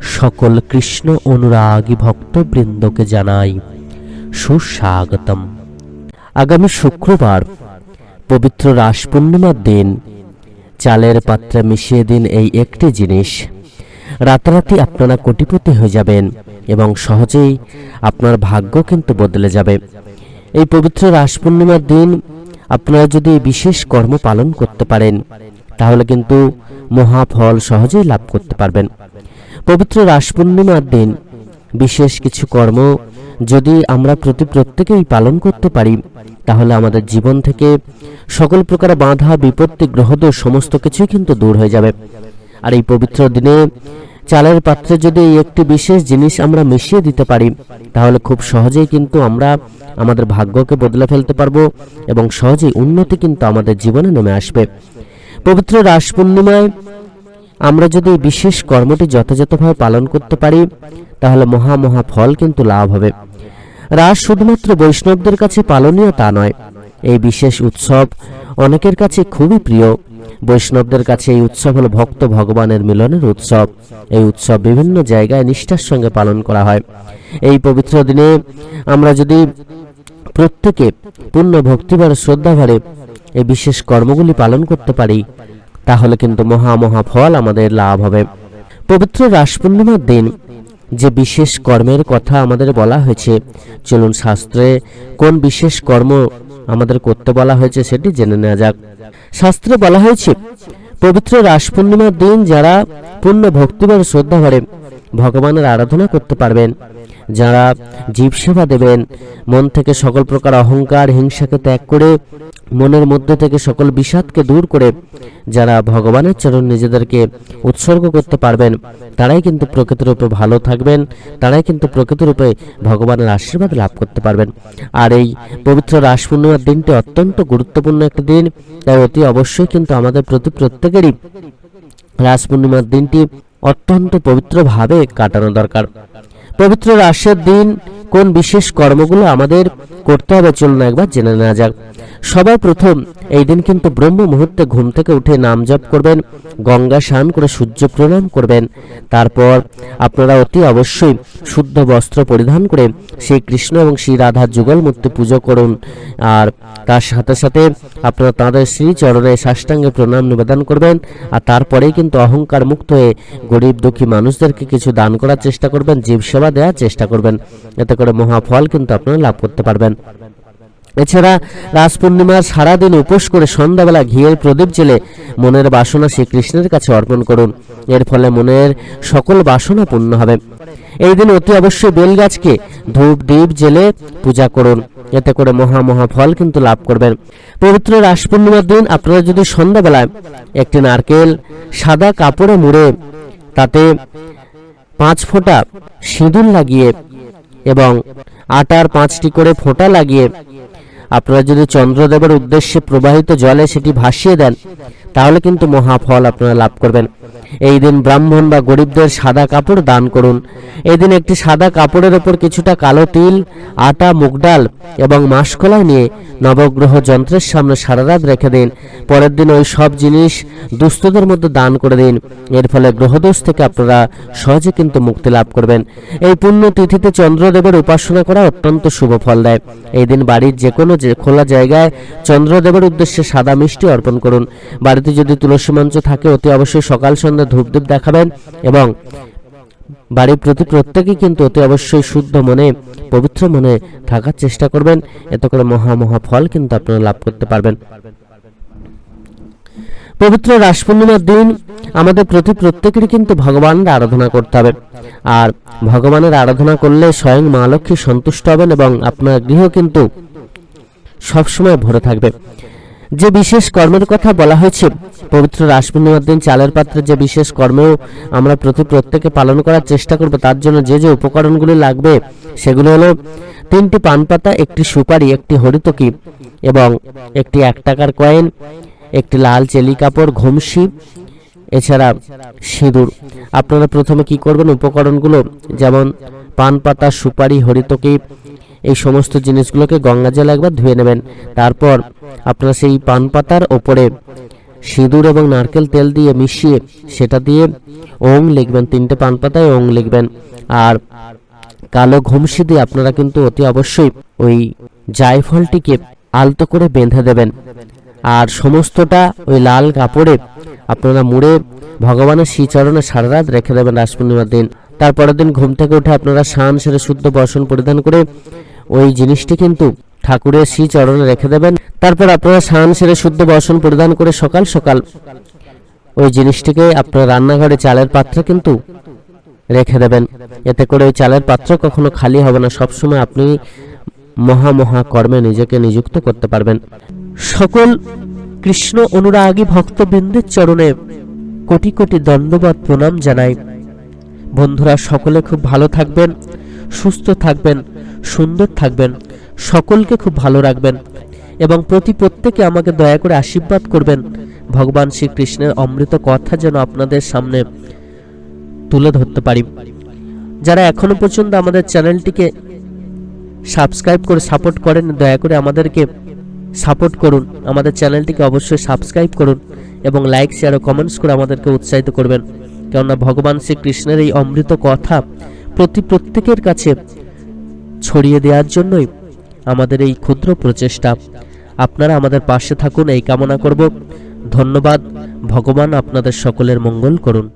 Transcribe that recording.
সকল কৃষ্ণ অনুরাগী ভক্তবৃন্দকে জানাই সুস্বাগতম। আগামী শুক্রবার পবিত্র রাস পূর্ণিমার দিন চালের পাত্রে মিশিয়ে দিন এই একটি জিনিস। রাতারাতি আপনারা কোটিপতি হয়ে যাবেন এবং সহজেই আপনার ভাগ্য কিন্তু বদলে যাবে। এই পবিত্র রাস পূর্ণিমার দিন আপনারা যদি বিশেষ কর্ম পালন করতে পারেন, তাহলে কিন্তু মহাফল সহজেই লাভ করতে পারবেন। পবিত্র রাস পূর্ণিমার দিন। বিশেষ কিছু কর্ম যদি আমরা প্রতি প্রত্যেকেই পালন করতে পারি, তাহলে আমাদের জীবন থেকে সকল প্রকার বাধা, বিপত্তি, গ্রহদোষ সমস্ত কিছুই কিন্তু দূর হয়ে যাবে। আর এই পবিত্র দিনে চালের পাত্রে যদি এই একটি বিশেষ জিনিস আমরা মিশিয়ে দিতে পারি, তাহলে খুব সহজেই কিন্তু আমরা আমাদের ভাগ্যকে বদলে ফেলতে পারব এবং সহজেই উন্নতি কিন্তু আমাদের জীবনে নেমে আসবে। পবিত্র রাস পূর্ণিমায় আমরা যদি এই বিশেষ কর্মটি যথাযথভাবে পালন করতে পারি, তাহলে মহা মহা ফল কিন্তু লাভ হবে। রাস শুধুমাত্র বৈষ্ণবদের কাছে পালনীয় তা নয়, এই বিশেষ উৎসব অনেকের কাছে খুবই প্রিয়। বৈষ্ণবদের কাছে এই উৎসব হলো ভক্ত ভগবানের মিলনের উৎসব। এই উৎসব বিভিন্ন জায়গায় নিষ্ঠার সঙ্গে পালন করা হয়। এই পবিত্র দিনে আমরা যদি প্রত্যেকে পূর্ণ ভক্তিভারে শ্রদ্ধাভারে এই বিশেষ কর্মগুলি পালন করতে পারি তাহলে কিন্তু মহা মহা ফল আমাদের লাভ হবে। পবিত্র রাস পূর্ণিমার দিন যে বিশেষ কর্মের কথা আমাদের বলা হয়েছে, চলুন শাস্ত্রে কোন বিশেষ কর্ম আমাদের করতে বলা হয়েছে সেটি জেনে নেওয়া যাক। শাস্ত্রে বলা হয়েছে, পবিত্র রাস পূর্ণিমার দিন যারা পূর্ণ ভক্তিবার শ্রদ্ধা ভরে ভগবানের আরাধনা করতে পারবেন, যারা জীব সেবা দেবেন, মন থেকে সকল প্রকার অহংকার, হিংসাকে ত্যাগ করে মনের মধ্যে থেকে সকল বিষাদকে দূর করে যারা ভগবানের চরণ নিজেদেরকে উৎসর্গ করতে পারবেন, তারাই কিন্তু প্রকৃতরূপে ভালো থাকবেন, তারাই কিন্তু প্রকৃতরূপে ভগবানের আশীর্বাদ লাভ করতে পারবেন। আর এই পবিত্র রাস পূর্ণিমার দিনটি অত্যন্ত গুরুত্বপূর্ণ একটি দিন, তাই অতি অবশ্যই কিন্তু আমাদের প্রতি প্রত্যেকেরই রাস পূর্ণিমার দিনটি অত্যন্ত পবিত্রভাবে কাটানো দরকার। পবিত্র রাসের দিন কোন বিশেষ কর্মগুলো আমাদের করতে হবে চলুন একবার জেনে নেওয়া যাক। সবার প্রথম, এই দিন কিন্তু ব্রহ্ম মুহূর্তে ঘুম থেকে উঠে নাম জপ করবেন, গঙ্গা স্নান করে সূর্য প্রণাম করবেন। তারপর আপনারা অতি অবশ্যই শুদ্ধ বস্ত্র পরিধান করে সেই কৃষ্ণ এবং শ্রী রাধার যুগল মূর্তি পুজো করুন। আর তার সাথে সাথে আপনারা তাঁদের শ্রীচরণে সাষ্টাঙ্গে প্রণাম নিবেদন করবেন। আর তারপরেই কিন্তু অহংকার মুক্ত হয়ে গরিব দুঃখী মানুষদেরকে কিছু দান করার চেষ্টা করবেন জীব সেবা দেওয়ার চেষ্টা করবেন। এতে করে মহাফল কিন্তু আপনারা লাভ করতে পারবেন। এছাড়া রাস পূর্ণিমার সারাদিন উপোস করে সন্ধ্যাবেলা ঘিয়ের প্রদীপ জেলে মনের বাসনা শ্রীকৃষ্ণের কাছে অর্পণ করুন। এর ফলে মনের সকল বাসনা পূর্ণ হবে। এই দিন অতি অবশ্যই বেলগাছকে ধূপ দ্বীপ জেলে পূজা করুন। এতে করে মহা মহা ফল কিন্তু লাভ করবেন। পবিত্র রাস পূর্ণিমার দিন আপনারা যদি সন্ধ্যাবেলায় একটি নারকেল সাদা কাপড়ে মুড়ে তাতে পাঁচ ফোঁটা সিঁদুর লাগিয়ে এবং আটার পাঁচটি করে ফোঁটা লাগিয়ে আপনারা যদি চন্দ্রদেবের উদ্দেশ্যে প্রবাহিত জলে সেটি ভাসিয়ে দেন, তাহলে কিন্তু মহাফল আপনারা লাভ করবেন। এই দিন ব্রাহ্মণ বা গরিবদের সাদা কাপড় দান করুন। এই দিন একটি সাদা কাপড়ের ওপর কিছুটা কালো তিল, আটা, মুগ ডাল এবং মাসকলাই নিয়ে নবগ্রহ যন্ত্রের সামনে সারা রাত রেখে দিন। পরের দিন ওই সব জিনিস দুস্থদের মধ্যে দান করে দিন। এর ফলে গ্রহদোষ থেকে আপনারা সহজে কিন্তু মুক্তি লাভ করবেন। এই পুণ্য তিথিতে চন্দ্রদেবের উপাসনা করা অত্যন্ত শুভ ফল দেয়। এই দিন বাড়ির যে কোনো যে খোলা জায়গায় চন্দ্রদেবের উদ্দেশ্যে সাদা মিষ্টি অর্পণ করুন। বাড়িতে যদি তুলসী মঞ্চ থাকে, অতি অবশ্যই সকাল সন্ধ্যা ধূপদীপ দেখাবেন এবং বাড়ির প্রতি প্রত্যেকেই কিন্তু অতি অবশ্যই শুদ্ধ মনে, পবিত্র মনে থাকার চেষ্টা করবেন। এতে করে মহা মহা ফল কিন্তু আপনারা লাভ করতে পারবেন। পবিত্র রাস পূর্ণিমার দিন আমাদের প্রতি প্রত্যেকেরই কিন্তু ভগবানের আরাধনা করতে হবে। আর ভগবানের আরাধনা করলে স্বয়ং মা লক্ষ্মী সন্তুষ্ট হবেন এবং আপনার গৃহ কিন্তু সবসময় ভরে থাকবে। যে বিশেষ কর্মের কথা বলা হয়েছে, পবিত্র রাস পূর্ণিমার দিন চালের পাত্রে যে বিশেষ কর্মেও আমরা প্রতি প্রত্যেকে পালন করার চেষ্টা করব, তার জন্য যে যে উপকরণগুলি লাগবে, সেগুলো হলো তিনটি পান পাতা একটি সুপারি, একটি হরিতকি এবং একটি এক টাকার কয়েন, একটি লাল চেলি কাপড়, ঘুমসি, এছাড়া সিঁদুর। আপনারা প্রথমে কি করবেন? উপকরণগুলো যেমন পান পাতা সুপারি, হরিতকি এই সমস্ত জিনিসগুলোকে গঙ্গা জল একবার ধুয়ে নেবেন। তারপর আপনারা সেই পান পাতার ওপরে সিঁদুর এবং নারকেল তেল দিয়ে মিশিয়ে সেটা দিয়ে ওং লিখবেন, তিনটে পান পাতায় ওং লিখবেন। আর কালো ঘুমসি দিয়ে আপনারা কিন্তু অতি অবশ্যই ওই জায়ফলটিকে আলতো করে বেঁধে দেবেন। আর সমস্তটা ওই লাল কাপড়ে আপনারা মুড়ে ভগবানের শ্রীচরণে সারা রাত রেখে দেবেন রাস পূর্ণিমার দিন। তারপরের দিন ঘুম থেকে উঠে আপনারা স্নান সেরে শুদ্ধ বসন পরিধান করে ওই জিনিসটি কিন্তু ঠাকুরের শ্রী চরণে রেখে দেবেন। তারপর আপনারা স্নান সেরে শুদ্ধ বসন পরিধান করে সকাল সকাল ওই জিনিসটিকে আপনার রান্নাঘরে চালের পাত্রে কিন্তু রেখে দেবেন। এতে করে ওই চালের পাত্র কখনো খালি হবে না, সবসময় আপনি মহা মহা কর্মে নিজেকে নিযুক্ত করতে পারবেন। সকল কৃষ্ণ অনুরাগী ভক্তবৃন্দের চরণে কোটি কোটি দণ্ডবাদ প্রণাম জানাই। বন্ধুরা, সকলে খুব ভালো থাকবেন, সুস্থ থাকবেন। সুন্দর থাকবেন, সকলকে খুব ভালো রাখবেন এবং প্রতি প্রত্যেকে আমাকে দয়া করে আশীর্বাদ করবেন। ভগবান শ্রীকৃষ্ণের অমৃত কথা যেন আপনাদের সামনে তুলে ধরতে পারি। যারা এখনও পর্যন্ত আমাদের চ্যানেলটিকে সাবস্ক্রাইব করে সাপোর্ট করেন, দয়া করে আমাদেরকে সাপোর্ট করুন। আমাদের চ্যানেলটিকে অবশ্যই সাবস্ক্রাইব করুন এবং লাইক, শেয়ার ও কমেন্টস করে আমাদেরকে উৎসাহিত করবেন। কেননা ভগবান শ্রীকৃষ্ণের এই অমৃত কথা প্রতি প্রত্যেকের কাছে ছড়িয়ে দেওয়ার জন্যই আমাদের এই ক্ষুদ্র প্রচেষ্টা। আপনারা আমাদের পাশে থাকুন, এই কামনা করব। ধন্যবাদ। ভগবান আপনাদের সকলের মঙ্গল করুন।